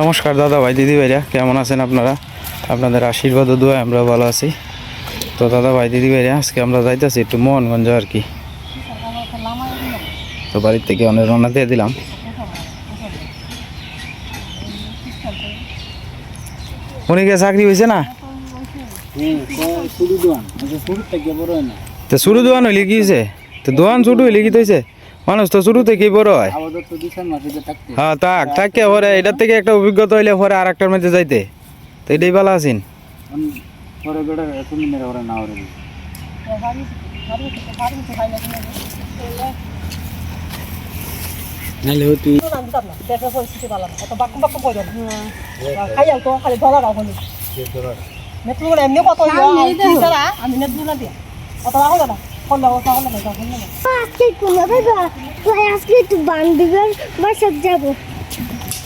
নমস্কার দাদা ভাই, দিদি ভাইরা, কেমন আছেন আপনারা? আপনাদের আশীর্বাদ ও দোয়া আমরা ভালো আছি। তো দাদা ভাই, দিদি ভাইরা, আজকে আমরা যাইতেছি একটু মোহনগঞ্জ আর কি? তো বাড়ির থেকে অনেক রওনা দিয়ে দিলাম। উনিকে চাকরি হয়েছে না? তো শুরু দোয়ান হইলে কি হয়েছে তো দোয়ান শুরু হইলে কি হয়েছে মানুষ তো শুরু থেকেই বড় হয়। হ্যাঁ তাক থাকে পরে এটার থেকে একটা অভিজ্ঞতা হইলে পরে আর একটার মধ্যে যাইতে। তো এটাই ভালো আছেন? আমি আজকে কোনো দাদা তুই আজকে একটু বান্ধবীর বাসা যাব।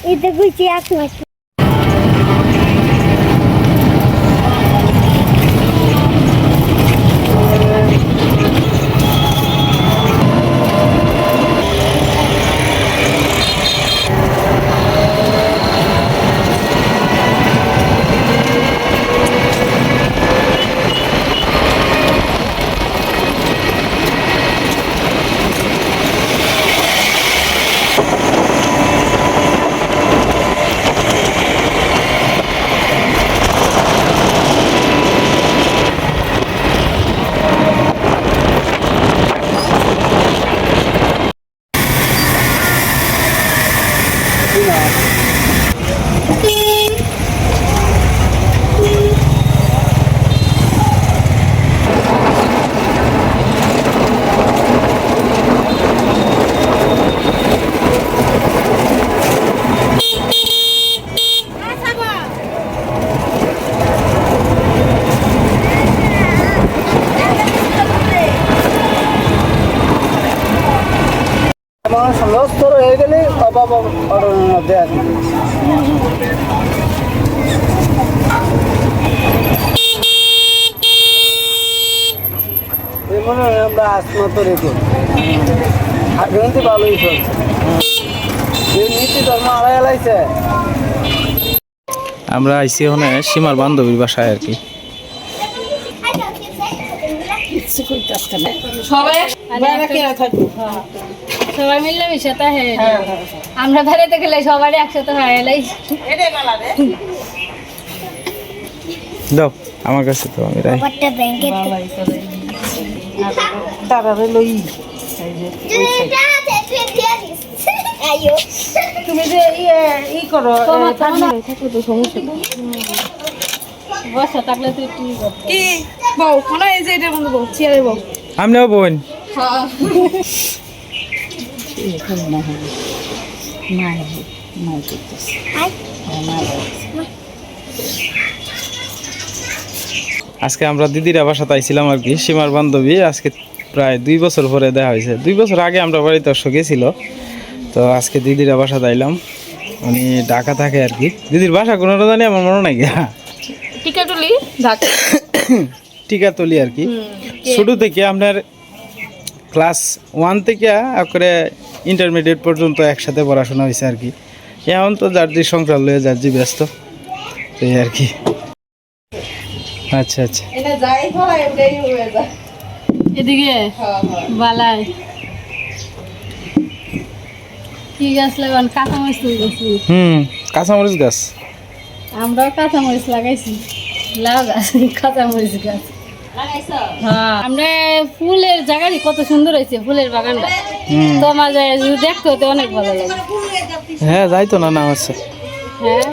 এটা বুঝছি এক মাস লস্তর হয়ে গেলে অভাব অরণ্যের মধ্যে আসবে মনে হয় আমরা আসমত রেখে ভালোই চলছে। নীতি ধর্ম আড়াই এলাইছে আমরা আইসি ওখানে সীমার বান্ধবীর বাসায় আর কি। সবাই সবাই মিলে মিশাতে হয়। আমরা বেড়াতে গেলে সবারই একসাথে হয় এলাই দাও আমার কাছে তো আমি রাই। ব্যাংকে তারারে লই আইও তুমি যে ইয়ে ই করো তোমার তো মনে হয় থাকলে তো সমস্যা নেই। বসা থাকলে তো একটু ই করতে। কি বউ কোন এই যে এটা বন্ধু বউ চেয়ারে বউ আমনেও বোন আজকে আমরা দিদিরা বাসাতে আইছিলাম আর কি সীমার বান্ধবী। আজকে প্রায় দুই বছর পরে দেখা হয়েছে। দুই বছর আগে আমরা বাড়িতে অবশ্য গেছিল তো আজকে দিদিরা বাসাতে আইলাম। উনি ঢাকা থাকে আর কি। দিদির বাসা কোনো জানি আমার মনে নাই। গিয়া টিকাটুলি ঢাকা। আর কি। ছোটো থেকে আপনার ক্লাস ওয়ান থেকে করে ইন্টারমিডিয়েট পর্যন্ত একসাথে পড়াশোনা হয়েছে আর কি। এখন তো যার যে সংসার লয়ে যার যে ব্যস্ত এই আর কি। আচ্ছা আচ্ছা। এটা যাই ফলা এটাই হয়ে যায়। এদিকে? বালাই। কি গাছ লাগান? কাঁচামরিচ তুই গেছি হুম কাঁচামরিচ গাছ। আমরাও কাঁচামরিচ লাগাইছি। লাউ গাছ কাঁচামরিচ গাছ। হ্যাঁ। আমরা ফুলের জায়গাটি কত সুন্দর হয়েছে ফুলের বাগানটা। তোমার যায় দেখতে হতে অনেক ভালো লাগে। হ্যাঁ যাইতো না না আচ্ছা হ্যাঁ?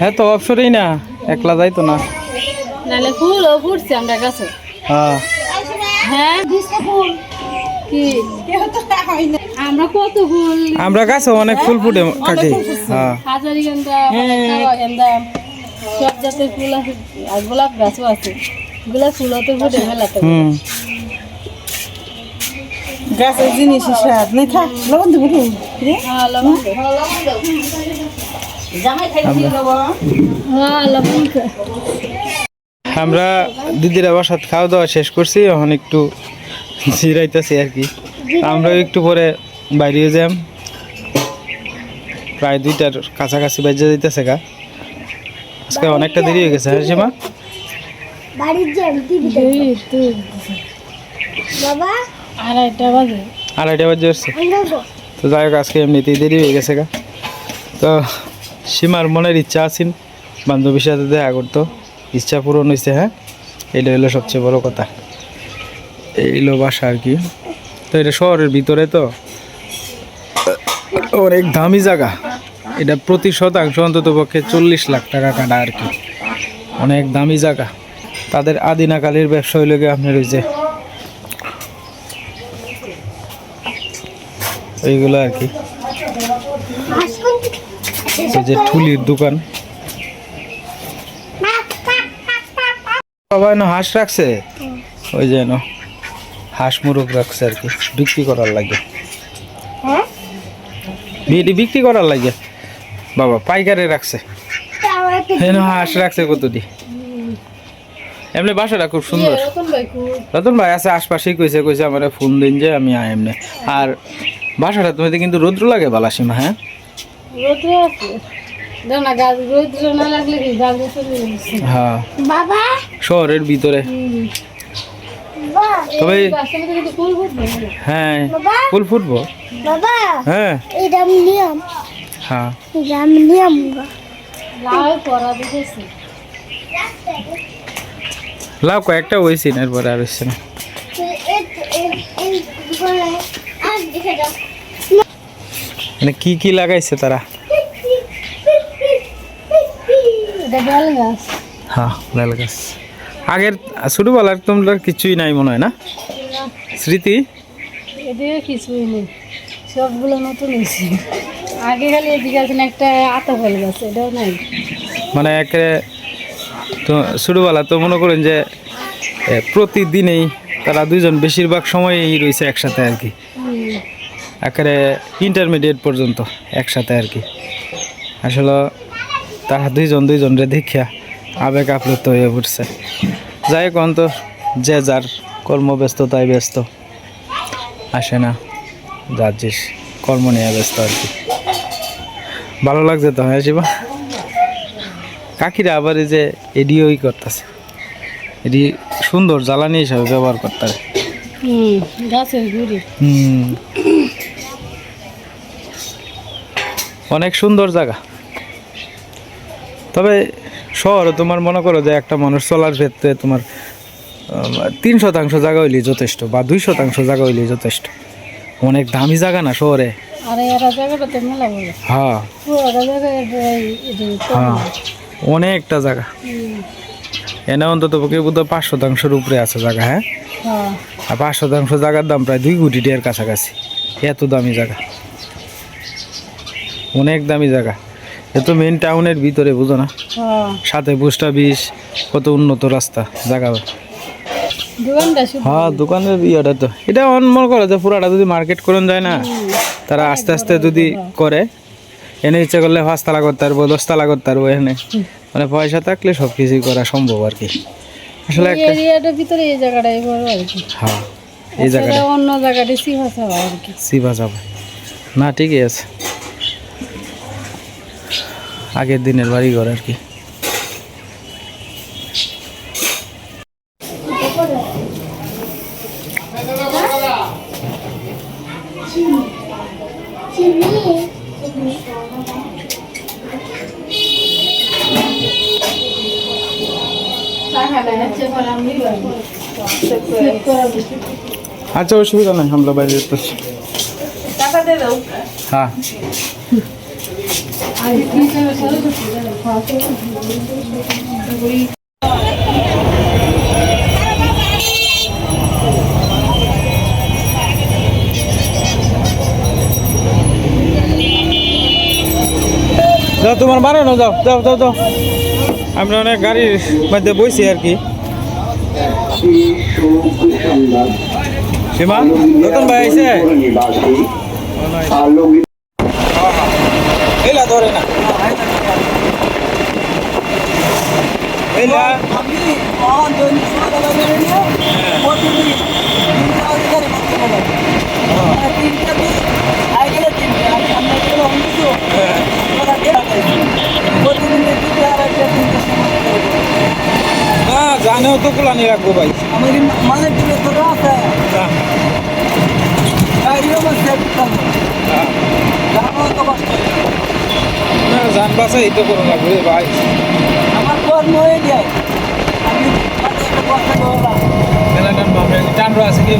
হ্যাঁ তো অবসরই না একলা যাইতো না। নাহলে ফুলও ফুটছে আমরা গাছে। হ্যাঁ। হ্যাঁ কি? আমরা কত ফুল আমরা গাছে অনেক ফুল ফুটে কাকি হ্যাঁ। হাজারি গেন্দা গেন্দা সব জাতের ফুল আছে আর গোলাপ গাছও আছে। গোলাপ ফুল তো ফুটে মেলাতে। গাছের জিনিস স্বাদ নেই থাক লবণ দেবো হ্যাঁ লবণ হ্যাঁ। আমরা দিদিরা বাসাত খাওয়া দাওয়া শেষ করছি এখন একটু জিরাইতেছি আর কি। আমরাও একটু পরে বাইরে যাম। প্রায় দুইটার কাছাকাছি বেজে দিতেছে গা। আজকে অনেকটা দেরি হয়ে গেছে হ্যাঁ সীমা? আড়াইটা বাজে। আসছে তো যাই হোক আজকে এমনিতেই দেরি হয়ে গেছে গা। তো সীমার মনের ইচ্ছা আছেন বান্ধবীর সাথে দেখা করতো। ইচ্ছা পূরণ হয়েছে হ্যাঁ? এটা হলো সবচেয়ে বড় কথা। এই হলো বাসা আর কি। তো এটা শহরের ভিতরে তো অনেক দামি জায়গা। এটা প্রতি শতাংশ অন্তত পক্ষে চল্লিশ লাখ টাকা কাটা আর কি। অনেক দামি জায়গা। তাদের আদিনাকালের ব্যবসা হইলে আপনার ওই যে এইগুলো আর কি। যে ঠুলির দোকান। বাবা এনে হাঁস রাখছে? ওই যে এনো হাঁস মুরগ রাখছে আর কি বিক্রি করার লাগে। হ্যাঁ? বিয়েটি বিক্রি করার লাগে। বাবা পাইকারে রাখছে। একটা হাঁস রাখছে কতটি এমনি বাসাটা খুব সুন্দর। রতন ভাই খুব। রতন ভাই আছে আশপাশেই কইছে কইছে আমার ফোন দিন যে আমি আই এমনি। আর বাসাটা তুমি কিন্তু রৌদ্র লাগে বালাসীমা হ্যাঁ? রোদ্র না লাগলে কি গাছ চলে যাচ্ছে হ্যাঁ। শহরের ভিতরে। তবে। হ্যাঁ ফুল ফুটবো। হ্যাঁ। হ্যাঁ। লাউ লাভ কয়েকটা হয়েছি না এরপরে আর হচ্ছে না। মানে কি কি লাগাইছে তারা? এটা বেল গাছ। হ্যাঁ আগের ছোটবেলার তোমরা কিছুই নাই মনে হয় না? স্মৃতি? এদিকে কিছুই নেই। সবগুলো নতুন হয়েছে। আগে খালি এদিকে আছে একটা আতা ফল গাছ এটাও নাই। মানে একে তো ছোটবেলা তো মনে করেন যে প্রতিদিনেই তারা দুজন বেশিরভাগ সময়ই রয়েছে একসাথে আর কি। একেবারে ইন্টারমিডিয়েট পর্যন্ত একসাথে আর কি। আসলে তারা দুইজন দুইজনরে দেখিয়া আবেগ আপ্লুত হয়ে পড়ছে যাই কোন তো যে যার কর্মব্যস্ততায় ব্যস্ত আসে না যার যে কর্ম নিয়ে ব্যস্ত আর কি। ভালো লাগছে তো হ্যাঁ শিবা? কাকিরা আবার এই যে এডিওই করতেছে। এটি সুন্দর জ্বালানি হিসাবে ব্যবহার করতে হুম। অনেক সুন্দর জায়গা। তবে শহরে তোমার মনে করো যে একটা মানুষ চলার ক্ষেত্রে তোমার তিন শতাংশ জায়গা হইলেই যথেষ্ট বা দুই শতাংশ জায়গা হইলেই যথেষ্ট। অনেক দামি জায়গা না শহরে? হ্যাঁ। হ্যাঁ। অনেকটা জায়গা। এনে অন্তত পক্ষে বোধ পাঁচ শতাংশের উপরে আছে জায়গা হ্যাঁ? হ্যাঁ। আর পাঁচ শতাংশ জায়গার দাম প্রায় দুই কোটি টাকার কাছাকাছি। এত দামি জায়গা। অনেক দামি জায়গা। এ তো মেন টাউনের ভিতরে বুঝো না? হ্যাঁ। সাথে পোস্ট অফিস কত উন্নত রাস্তা জায়গা। হ্যাঁ দোকানের ইয়েটা তো। এটা অন মনে করো যে পুরাটা যদি মার্কেট করুন যায় না তারা আস্তে আস্তে যদি করে এনে ইচ্ছে করলে পাঁচতলা করতে পারব দশতলা করতে পারব এখানে মানে পয়সা থাকলে সব কিছুই করা সম্ভব আর কি। আসলে একটা ভিতরে এই জায়গাটাই বড় আর কি। হ্যাঁ এই জায়গাটা। অন্য জায়গাটি সিভাসা হয় আর কি। সিবা যাবে না ঠিকই আছে। আগের দিনের বাড়ি ঘর আর কি। আচ্ছা অসুবিধা নাই আমরা বাইরে হ্যাঁ। যাও তোমার বাড়ানো যাও যাও যাও যাও আমরা অনেক গাড়ির মধ্যে বইছি আর কি সীমা নতুন ভাই আইছে এলা ধরে না। সময় করে। না জানেও তো কুলানি রাখব ভাই। আমার তো আছে। গাড়িও আমার সেট তো কষ্ট। না জান বাসা এই তো করো না ঘুরে ভাই। আমার কর্ম হয়ে যায় আমি মাঝে কথা বললাম মেলা টান বাপরে টান আছে কি?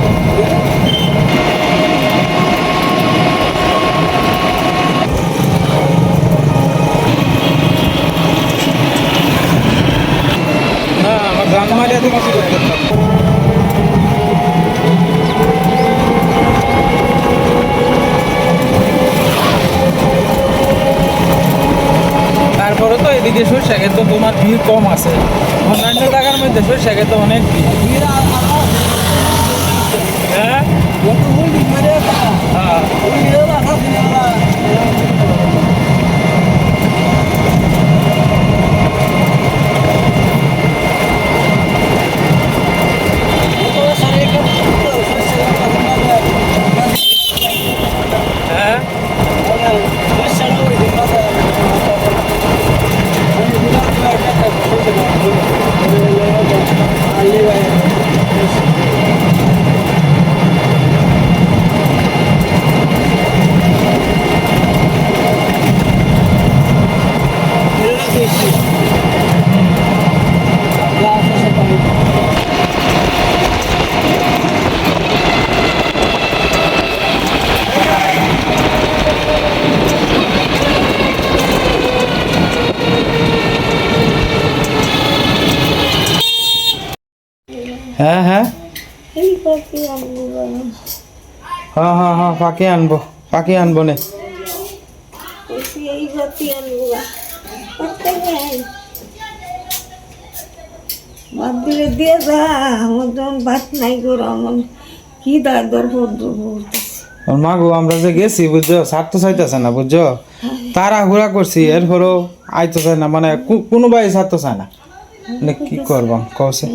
কম আছে। অন্যান্য টাকার মধ্যে সরষে তো অনেক হ্যাঁ? হ্যাঁ। হ্যাঁ হ্যাঁ। হ্যাঁ হ্যাঁ হ্যাঁ পাখি আনব পাখি আনব নে। ভাত দিলে দিয়ে যা আমার যখন ভাত নাই করো আমার কি দায় মা গো আমরা যে গেছি বুঝছ? সার তো চাইতেছে না বুঝছ? তারা করছি এরপরও আইতো চায় না মানে কো- কোনোবাই সার তো চায় না। মানে কি করবাম কছে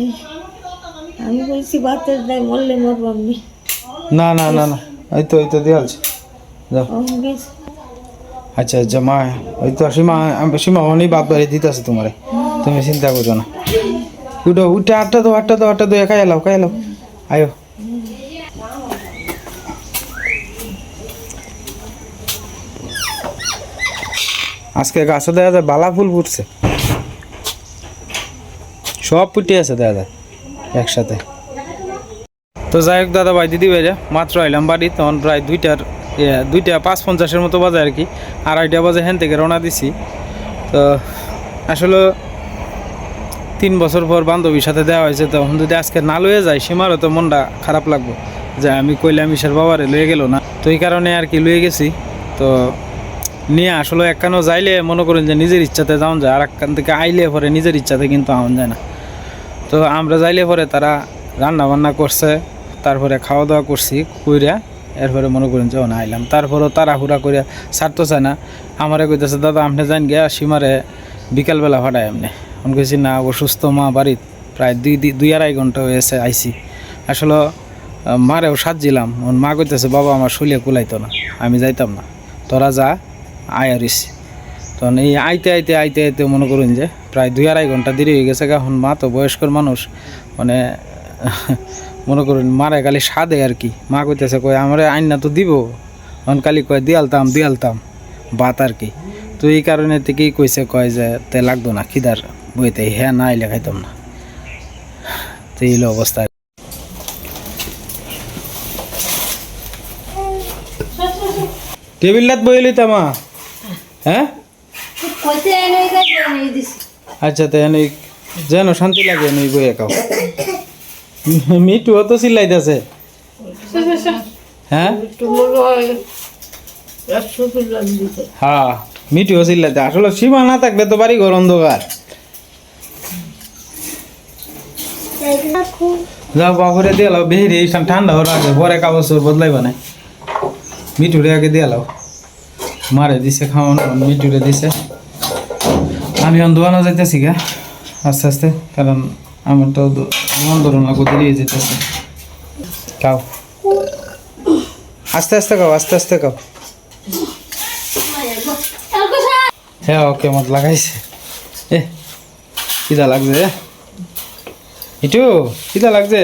আমি বলছি ভাতের দায় মরলে মরবো আমি। না না না না এই তো এই তো দিয়ালছে যাও। আচ্ছা আচ্ছা মা ওই তো সীমা সীমা অনেক বাপ বাড়ি দিতেছে তোমারে। তুমি চিন্তা করছ না। উঠো উঠে আটটা দো আটটা দো আটটা দো একাই এলাও একাই এলাও। আয়ো। আজকে গাছে দেখা যায় বালা ফুল ফুটছে। সব ফুটে আছে দেখা যায়। একসাথে। তো যাই হোক দাদা ভাই, দিদি ভাইরা, মাত্র আইলাম বাড়ি, তখন প্রায় দুইটার দুইটা পাঁচ পঞ্চাশের মতো বাজে আর কি, আড়াইটা বাজে হ্যান থেকে রওনা দিছি। তো আসলে তিন বছর পর বান্ধবীর সাথে দেওয়া হয়েছে, তখন যদি আজকে না লয়ে যায়, সীমারও তো মনটা খারাপ লাগবে, যে আমি কইলাম ইসার বাবারে লয়ে গেল না। তো এই কারণে আর কি লয়ে গেছি। তো নিয়ে আসলে একখানো যাইলে মনে করেন যে নিজের ইচ্ছাতে যাওয়া যায় আর একখান থেকে আইলে পরে নিজের ইচ্ছাতে কিন্তু আউন যায় না। তো আমরা যাইলে পরে তারা রান্না বান্না করছে, তারপরে খাওয়া দাওয়া করছি, কইরা এরপরে মনে করেন যে না, আইলাম। তারপরেও তাড়াহুড়া করিয়া ছাড়তো চায় না। আমারে কইতেছে, দাদা, আপনি যান গিয়া সীমারে বিকালবেলা ফাটাই আপনি। আমি কইছি, না অসুস্থ মা বাড়িত। প্রায় দুই দুই আড়াই ঘণ্টা হয়েছে আইসি আসলে, মারেও সাজিলাম ওর মা কইতেছে, বাবা, আমার শুলিয়ে কুলাইতো না, আমি যাইতাম না। তোরা যা আয়ারিস তখন এই আইতে আইতে আইতে আইতে মনে করুন যে প্রায় দুই আড়াই ঘণ্টা দেরি হয়ে গেছে এখন মা তো বয়স্কর মানুষ। মানে মনে করুন মারে খালি সাদে আর কি। মা কইতেছে কয় আমার আইনা তো দিব। এখন খালি কয়, দিয়ালতাম দিয়ালতাম। বাত আর কি। তো এই কারণে থেকেই কইছে, কয় যে, তে লাগতো না, খিদার বইতে হ্যাঁ না আইলে খাইতাম না। তো এই অবস্থা। টেবিলটাত বই লইতাম হ্যাঁ? কইতে এনে দিছি। আচ্ছা তো এনে যেন শান্তি লাগে এনে বই একাও। মিটু তো চিল্লাইতেছে? হ্যাঁ? হ্যাঁ মিটুও চিল্লাইতে। আসলে সীমা না থাকলে তো বাড়ি ঘর অন্ধকার। যাও বাবরে দিয়ে লাও। বেহেরি এই ঠান্ডা হওয়ার আগে পরে কাগজ চোর বদলাইবা না। মিটুরে আগে দিয়ে লাও। মারে দিছে, খাওয়ানো মিটুরে দিছে। আমি এখন যাইতেছি গা, আস্তে আস্তে, কারণ আমার তো দোয়ান ধরুন লাগো দেরি যেতেছে খাও। আস্তে আস্তে খাও, আস্তে আস্তে খাও। হ্যাঁ ওকে মত লাগাইছে। এ কিদা লাগছে ইটু কিদা লাগছে।